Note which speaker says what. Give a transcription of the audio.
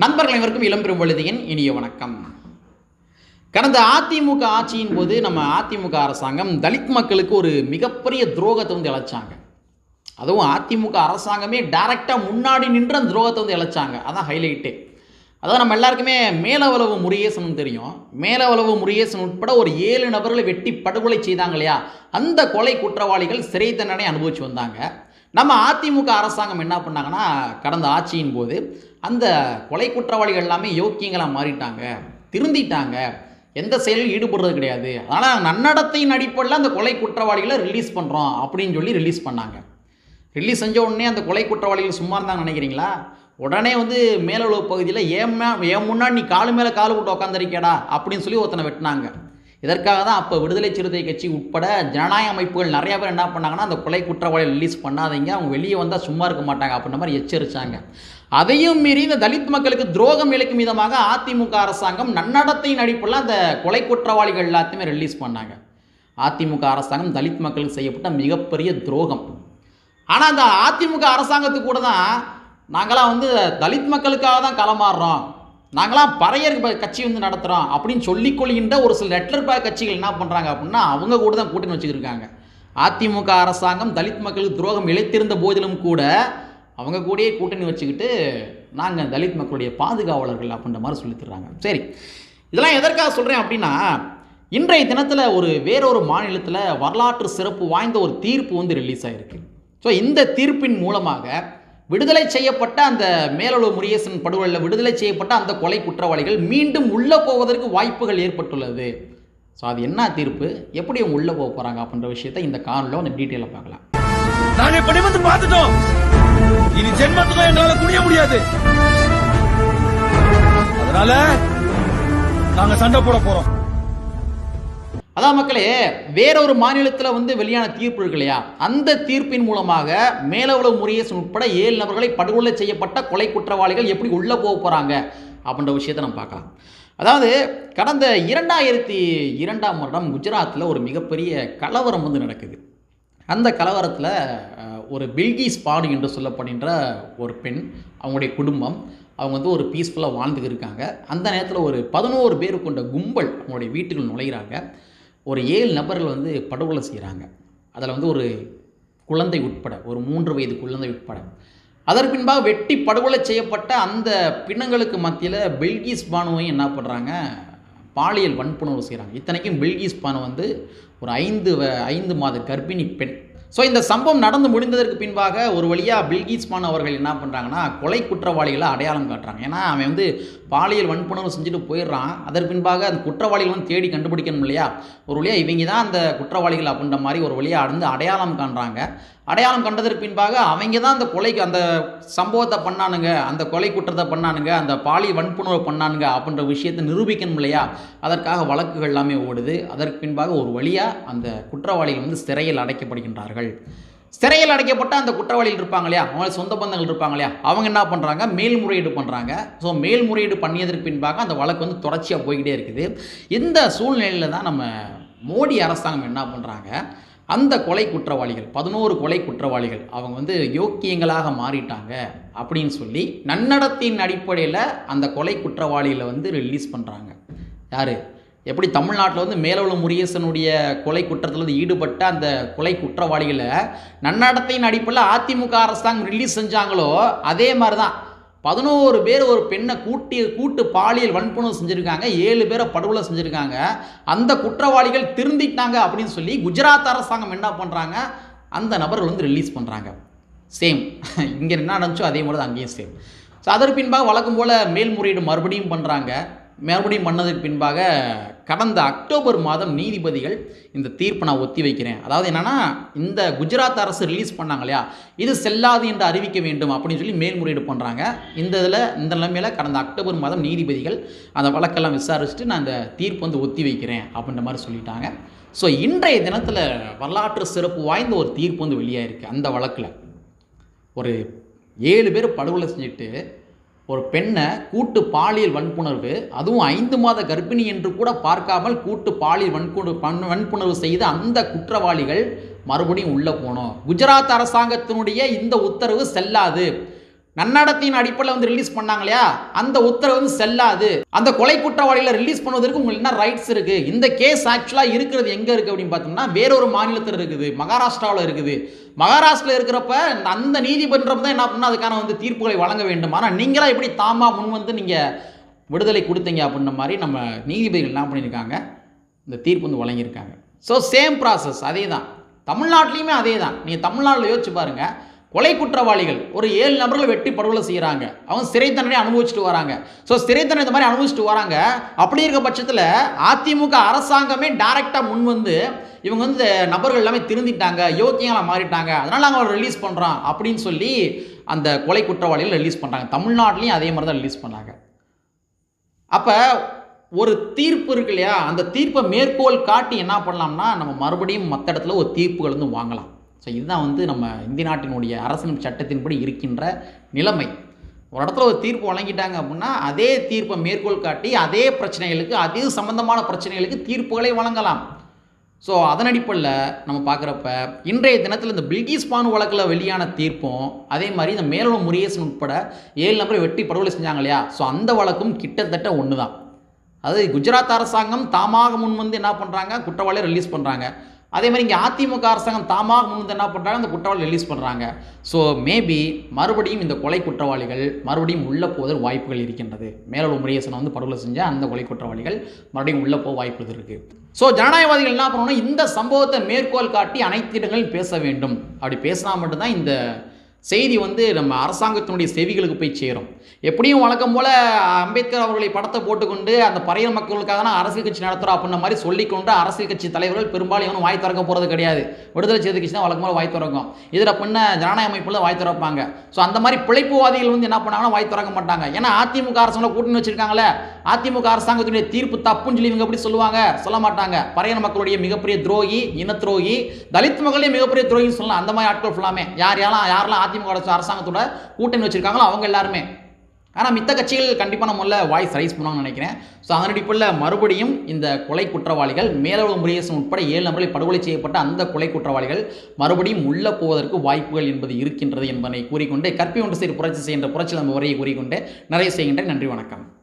Speaker 1: நண்பர்கள் அனைவருக்கும் இளம்பெரும் வழுதியின் இனிய வணக்கம். கடந்த அதிமுக ஆட்சியின் போது நம்ம அதிமுக அரசாங்கம் தலித் மக்களுக்கு ஒரு மிகப்பெரிய துரோகத்தை வந்து இழைச்சாங்க. அதுவும் அதிமுக அரசாங்கமே டைரெக்டாக முன்னாடி நின்று அந்த துரோகத்தை வந்து இழைச்சாங்க. அதான் ஹைலைட்டே அதாவது நம்ம எல்லாருக்குமே மேலவளவு முருகேசன் தெரியும். மேலவளவு முருகேசன் உட்பட ஒரு ஏழு நபர்களை வெட்டி படுகொலை செய்தாங்க இல்லையா? அந்த கொலை குற்றவாளிகள் சிறை தண்டனை அனுபவிச்சு வந்தாங்க. நம்ம அதிமுக அரசாங்கம் என்ன பண்ணாங்கன்னா கடந்த ஆட்சியின் போது அந்த கொலை குற்றவாளிகள் எல்லாமே யோக்கியங்களாக மாறிட்டாங்க திருந்திட்டாங்க. எந்த செயலில் ஈடுபடுறது கிடையாது. அதனால் நன்னடத்தையின் அடிப்படையில் அந்த கொலை குற்றவாளிகளை ரிலீஸ் பண்ணுறோம் அப்படின்னு சொல்லி ரிலீஸ் பண்ணாங்க. ரிலீஸ் செஞ்ச உடனே அந்த கொலை குற்றவாளிகள் சும்மா இருந்தாங்க நினைக்கிறீங்களா? உடனே வந்து மேலளவு பகுதியில் ஏன் என் முன்னாடி நீ காலு மேலே காலு போட்டு உட்காந்துருக்கேடா அப்படின்னு சொல்லி ஒருத்தனை வெட்டினாங்க. இதற்காக தான் அப்போ விடுதலை சிறுத்தை கட்சி உட்பட ஜனநாயக அமைப்புகள் நிறைய பேர் என்ன பண்ணாங்கன்னா அந்த கொலை குற்றவாளியை ரிலீஸ் பண்ணாதீங்க. அவங்க வெளியே வந்தால் சும்மா இருக்க மாட்டாங்க அப்படின்ற மாதிரி எச்சரித்தாங்க அதையும் மீறி இந்த தலித் மக்களுக்கு துரோகம் இழைக்கும் விதமாக அதிமுக அரசாங்கம் நன்னடத்தையின் அடிப்படையில் அந்த கொலை குற்றவாளிகள் எல்லாத்தையுமே ரிலீஸ் பண்ணாங்க. அதிமுக அரசாங்கம் தலித் மக்களுக்கு செய்யப்பட்ட மிகப்பெரிய துரோகம். ஆனால் அந்த அதிமுக அரசாங்கத்துக்கு கூட தான் நாங்களாம் வந்து தலித் மக்களுக்காக தான் களமாடுறோம். நாங்களாம் பறையர் கட்சி வந்து நடத்துகிறோம் அப்படின்னு சொல்லிக்கொள்கின்ற ஒரு சில லெட்டர் பேக் கட்சிகள் என்ன பண்ணுறாங்க அப்படின்னா அவங்க கூட தான் கூட்டணி வச்சுக்கிருக்காங்க. அதிமுக அரசாங்கம் தலித் மக்களுக்கு துரோகம் இழைத்திருந்த போதிலும் கூட அவங்க கூடயே கூட்டணி வச்சுக்கிட்டு நாங்கள் தலித் மக்களுடைய பாதுகாவலர்கள் அப்படின்ற மாதிரி சொல்லித்தர்றாங்க. சரி இதெல்லாம் எதற்காக சொல்கிறேன் அப்படின்னா இன்றைய தினத்தில் ஒரு வேறொரு மாநிலத்தில் வரலாற்று சிறப்பு வாய்ந்த ஒரு தீர்ப்பு வந்து ரிலீஸ் ஆகிருக்கு ஸோ இந்த தீர்ப்பின் மூலமாக விடுதலை செய்யப்பட்ட அந்த மேலளவு முருகேசன் படுகொலையில் விடுதலை செய்யப்பட்ட அந்த கொலை குற்றவாளிகள் மீண்டும் உள்ளே போவதற்கு வாய்ப்புகள் ஏற்பட்டுள்ளது. ஸோ அது என்ன தீர்ப்பு? எப்படி அவங்க உள்ளே போக போகிறாங்க அப்படின்ற விஷயத்தை இந்த காணொலியில் அந்த டீட்டெயிலாக பார்க்கலாம்.
Speaker 2: நாங்கள் இப்படி வந்து பார்த்துட்டோம். இனி ஜென்மத்துக்கும் எங்களால் புரிய முடியாது. அதனால நாங்கள் சண்டை போட போகிறோம்
Speaker 1: அதான் மக்களே வேறொரு மாநிலத்தில் வந்து வெளியான தீர்ப்பு இருக்கு இல்லையா? அந்த தீர்ப்பின் மூலமாக மேலவளவு முருகேசன் உட்பட ஏழு நபர்களை படுகொலை செய்யப்பட்ட கொலை குற்றவாளிகள் எப்படி உள்ளே போக போகிறாங்க அப்படின்ற விஷயத்தை நம்ம பார்க்கலாம். அதாவது கடந்த இரண்டாயிரத்தி இரண்டாம் வருடம் குஜராத்தில் ஒரு மிகப்பெரிய கலவரம் வந்து நடக்குது. அந்த கலவரத்தில் ஒரு பில்கிஸ் பாடு என்று சொல்லப்படுகின்ற ஒரு பெண் அவங்களுடைய குடும்பம் அவங்க வந்து ஒரு பீஸ்ஃபுல்லாக வாழ்ந்துட்டு இருக்காங்க. அந்த நேரத்தில் ஒரு பதினோரு பேர் கொண்ட கும்பல் அவங்களுடைய வீட்டுக்குள் நுழைகிறாங்க ஒரு ஏழு நபர்கள் வந்து படுகொலை செய்கிறாங்க. அதில் வந்து ஒரு குழந்தை உட்பட ஒரு மூன்று வயது குழந்தை உட்பட. அதற்கு பின்பாக வெட்டி படுகொலை செய்யப்பட்ட அந்த பிணங்களுக்கு மத்தியில் பில்கிஸ் பானுவையும் என்ன பண்ணுறாங்க பாலியல் வன்புணர்வு செய்கிறாங்க. இத்தனைக்கும் பில்கிஸ் பானு வந்து ஒரு ஐந்து வ- ஐந்து மாத கர்ப்பிணி பெண். ஸோ இந்த சம்பவம் நடந்து முடிந்ததற்கு பின்பாக ஒரு வழியாக பில்கிஸ் அவர்கள் என்ன பண்ணுறாங்கன்னா கொலை குற்றவாளிகளை அடையாளம் காட்டுறாங்க. ஏன்னா அவன் வந்து பாலியல் வன்புணர்வு செஞ்சுட்டு போயிடுறான். அதற்கு பின்பாக அந்த குற்றவாளிகளும் வந்து தேடி கண்டுபிடிக்கணும் இல்லையா? ஒரு வழியாக இவங்க தான் அந்த குற்றவாளிகள் அப்படின்ற மாதிரி ஒரு வழியாக அடைந்து அடையாளம் காண்றாங்க. அடையாளம் கண்டதற்கு பின்பாக அவங்க தான் அந்த கொலைக்கு அந்த சம்பவத்தை பண்ணானுங்க அந்த கொலை குற்றத்தை பண்ணானுங்க அந்த பாலி வன்புணர்வு பண்ணானுங்க அப்படின்ற விஷயத்தை நிரூபிக்கணும் இல்லையா? அதற்காக வழக்குகள் எல்லாமே ஓடுது. அதற்கு பின்பாக ஒரு வழியாக அந்த குற்றவாளிகள் வந்து சிறையில் அடைக்கப்படுகின்றார்கள். சிறையில் அடைக்கப்பட்ட அந்த குற்றவாளிகள் இருப்பாங்க இல்லையா? அவங்க சொந்த பந்தங்கள் இருப்பாங்க இல்லையா? அவங்க என்ன பண்ணுறாங்க மேல்முறையீடு பண்ணுறாங்க ஸோ மேல்முறையீடு பண்ணியதற்கு பின்பாக அந்த வழக்கு வந்து தொடர்ச்சியாக போய்கிட்டே இருக்குது. இந்த சூழ்நிலையில் தான் நம்ம மோடி அரசாங்கம் என்ன பண்ணுறாங்க அந்த கொலை குற்றவாளிகள் பதினோரு கொலை குற்றவாளிகள் அவங்க வந்து யோக்கியங்களாக மாறிட்டாங்க அப்படின்னு சொல்லி நன்னடத்தின் அடிப்படையில் அந்த கொலை குற்றவாளிகளை வந்து ரிலீஸ் பண்ணுறாங்க யார்? எப்படி தமிழ்நாட்டில் வந்து மேலவள முருகேசனுடைய கொலை குற்றத்தில் வந்து ஈடுபட்ட அந்த கொலை குற்றவாளிகளை நன்னடத்தையின் அடிப்படையில் அதிமுக அரசாங்கம் ரிலீஸ் செஞ்சாங்களோ அதே மாதிரி தான் பதினோரு பேர் ஒரு பெண்ணை கூட்டி கூட்டு பாலியல் வன்புணர்வு செஞ்சுருக்காங்க. ஏழு பேரை படுகொலை செஞ்சுருக்காங்க. அந்த குற்றவாளிகள் திருந்திட்டாங்க அப்படின்னு சொல்லி குஜராத் அரசாங்கம் என்ன பண்ணுறாங்க அந்த நபர்கள் வந்து ரிலீஸ் பண்ணுறாங்க சேம் இங்கே என்ன நடந்துச்சோ அதே மாதிரி தான் அங்கேயும் சேம் ஸோ அதற்கு பின்பாக வழக்கம் போல் மேல்முறையீடு மறுபடியும் பண்ணுறாங்க மறுபடியும் பண்ணதுக்கு பின்பாக கடந்த அக்டோபர் மாதம் நீதிபதிகள் இந்த தீர்ப்பை நான் ஒத்தி வைக்கிறேன். அதாவது என்னென்னா இந்த குஜராத் அரசு ரிலீஸ் பண்ணாங்க இல்லையா? இது செல்லாது என்று அறிவிக்க வேண்டும் அப்படின்னு சொல்லி மேல்முறையீடு பண்ணுறாங்க இந்த இதில் இந்த நிலைமையில் கடந்த அக்டோபர் மாதம் நீதிபதிகள் அந்த வழக்கெல்லாம் விசாரிச்சுட்டு நான் அந்த தீர்ப்பு வந்து ஒத்தி வைக்கிறேன் அப்படின்ற மாதிரி சொல்லிட்டாங்க. ஸோ இன்றைய தினத்தில் வரலாற்று சிறப்பு வாய்ந்த ஒரு தீர்ப்பு வந்து வெளியாயிருக்கு அந்த வழக்கில். ஒரு ஏழு பேர் படுகொலை செஞ்சுட்டு ஒரு பெண்ணை கூட்டு பாலியல் வன்புணர்வு அதுவும் ஐந்து மாத கர்ப்பிணி என்று கூட பார்க்காமல் கூட்டு பாலியல் வன்புணர்வு வன்புணர்வு செய்த அந்த குற்றவாளிகள் மறுபடியும் உள்ளே போனோம். குஜராத் அரசாங்கத்தினுடைய இந்த உத்தரவு செல்லாது. நன்னடத்தின் அடிப்படையில் வந்து ரிலீஸ் பண்ணாங்க இல்லையா அந்த உத்தரவு வந்து செல்லாது. அந்த கொலை குற்றவாளிகளை ரிலீஸ் பண்ணுவதற்கு உங்களுக்கு என்ன ரைட்ஸ் இருக்கு? இந்த கேஸ் ஆக்சுவலாக இருக்கிறது எங்கே இருக்கு அப்படின்னு பார்த்தோம்னா வேறொரு மாநிலத்தில் இருக்குது. மகாராஷ்டிராவில் இருக்குது. மகாராஷ்டிரில் இருக்கிறப்ப அந்த நீதிமன்றம் தான் என்ன பண்ணா அதுக்கான வந்து தீர்ப்புகளை வழங்க வேண்டும். ஆனால் நீங்களாம் எப்படி தாமா முன் வந்து நீங்கள் விடுதலை கொடுத்தீங்க அப்படின்ற மாதிரி நம்ம நீதிபதிகள் என்ன பண்ணியிருக்காங்க? இந்த தீர்ப்பு வந்து வழங்கியிருக்காங்க. ஸோ சேம் ப்ராசஸ் அதே தான் தமிழ்நாட்டிலையுமே அதே தான் நீங்கள் தமிழ்நாட்டில் யோசிச்சு பாருங்கள் கொலை குற்றவாளிகள். ஒரு ஏழு நபர்களை வெட்டி படுகொலை செய்கிறாங்க அவங்க சிறை தண்டனை அனுபவிச்சுட்டு வராங்க. ஸோ சிறை தண்டனை இந்த மாதிரி அனுபவிச்சுட்டு வராங்க. அப்படி இருக்க பட்சத்தில் அதிமுக அரசாங்கமே டைரெக்டாக முன் வந்து இவங்க வந்து இந்த நபர்கள் எல்லாமே திருந்திட்டாங்க யோக்கியங்களாக மாறிட்டாங்க. அதனால் நாங்கள் அவர் ரிலீஸ் பண்ணுறோம் அப்படின்னு சொல்லி அந்த கொலை குற்றவாளிகள் ரிலீஸ் பண்ணுறாங்க தமிழ்நாட்டிலையும் அதே மாதிரி தான் ரிலீஸ் பண்ணாங்க. அப்போ ஒரு தீர்ப்பு இருக்கு இல்லையா? அந்த தீர்ப்பை மேற்கோள் காட்டி என்ன பண்ணலாம்னா நம்ம மறுபடியும் மற்ற இடத்துல ஒரு தீர்ப்புகள் வந்து வாங்கலாம். ஸோ இதுதான் வந்து நம்ம இந்திய நாட்டினுடைய அரசியல் சட்டத்தின்படி இருக்கின்ற நிலைமை. ஒரு இடத்துல ஒரு தீர்ப்பு வழங்கிட்டாங்க அப்படின்னா அதே தீர்ப்பை மேற்கோள் காட்டி அதே பிரச்சனைகளுக்கு அதே சம்பந்தமான பிரச்சனைகளுக்கு தீர்ப்புகளை வழங்கலாம். ஸோ அதன் அடிப்படையில் நம்ம பார்க்குறப்ப இன்றைய தினத்தில் இந்த பில்கிஸ் பானு வழக்கில் வெளியான தீர்ப்பும் அதே மாதிரி இந்த மேலும் முறையேசன் உட்பட ஏழு நபரை வெட்டி படுகொலை செஞ்சாங்க இல்லையா? ஸோ அந்த வழக்கும் கிட்டத்தட்ட ஒன்று தான் அது குஜராத் அரசாங்கம் தாமாக முன் வந்து என்ன பண்ணுறாங்க குற்றவாளியை ரிலீஸ் பண்ணுறாங்க அதே மாதிரி இங்கே அதிமுக அரசாங்கம் தாமாக முன் வந்து என்ன பண்ணுறாங்க அந்த குற்றவாளி ரிலீஸ் பண்ணுறாங்க ஸோ மேபி மறுபடியும் இந்த கொலை குற்றவாளிகள் மறுபடியும் உள்ளே போவதற்கு வாய்ப்புகள் இருக்கின்றது. மேலோட முருகேசனை வந்து படுகொலை செஞ்ச அந்த கொலை குற்றவாளிகள் மறுபடியும் உள்ளே போக வாய்ப்புகள் இருக்குது ஸோ ஜனநாயகவாதிகள் என்ன பண்ணணும் இந்த சம்பவத்தை மேற்கோள் காட்டி அனைத்து இடங்களிலும் பேச வேண்டும். அப்படி பேசினா மட்டும்தான் இந்த செய்தி வந்து நம்ம அரசாங்கத்தினுடைய செவிகளுக்கு போய் சேரும். எப்படியும் வழக்கம் போல் அம்பேத்கர் அவர்களை படத்தை போட்டுக்கொண்டு அந்த பறையல் மக்களுக்காக தான் அரசியல் கட்சி நடத்துகிறோம் அப்படின்ற மாதிரி சொல்லிக்கொண்டு அரசியல் கட்சி தலைவர்கள் பெரும்பாலும் இவனும் வாய் திறக்க போகிறது கிடையாது. விடுதலை செய்தி கட்சி தான் வழக்கம் போல வாய் திறக்கும். இதில் பின்ன ஜனநாயக அமைப்பில் வாய் திறப்பாங்க. ஸோ அந்த மாதிரி பிழைப்புவாதிகள் வந்து என்ன பண்ணாங்கன்னா வாய் திறக்க மாட்டாங்க. ஏன்னா அதிமுக அரசாங்கம் கூட்டணி வச்சிருக்காங்களே அதிமுக அரசாங்கத்தினுடைய தீர்ப்பு தப்புன்னு சொல்லி இவங்க எப்படி சொல்லுவாங்க? சொல்ல மாட்டாங்க. பறையல் மக்களுடைய மிகப்பெரிய துரோகி இன துரோகி தலித் மக்களே மிகப்பெரிய துரோகின்னு சொல்லலாம். அந்த மாதிரி ஆட்கள் ஃபுல்லாமே யார் யாரெல்லாம் யாரெல்லாம் அதிமுக அரசு- அரசாங்கத்தோட கூட்டணி வச்சிருக்காங்களோ அவங்க எல்லாருமே. ஆனால் மித்த கட்சிகள் கண்டிப்பாக நம்மள வாய்ஸ் ரைஸ் பண்ணுவாங்கன்னு நினைக்கிறேன். ஸோ அதன் அடிப்படையில் மறுபடியும் இந்த கொலை குற்றவாளிகள் மேலோக முருகேசன் உட்பட ஏழு நபர்களை படுகொலை செய்யப்பட்ட அந்த கொலை குற்றவாளிகள் மறுபடியும் உள்ளே போவதற்கு வாய்ப்புகள் என்பது இருக்கின்றது என்பதை கூறிக்கொண்டு கற்பி ஒன்று செய்து புரட்சி செய்கின்ற புரட்சி நம்ம உரையை கூறிக்கொண்டு நிறைய செய்கின்றேன். நன்றி வணக்கம்.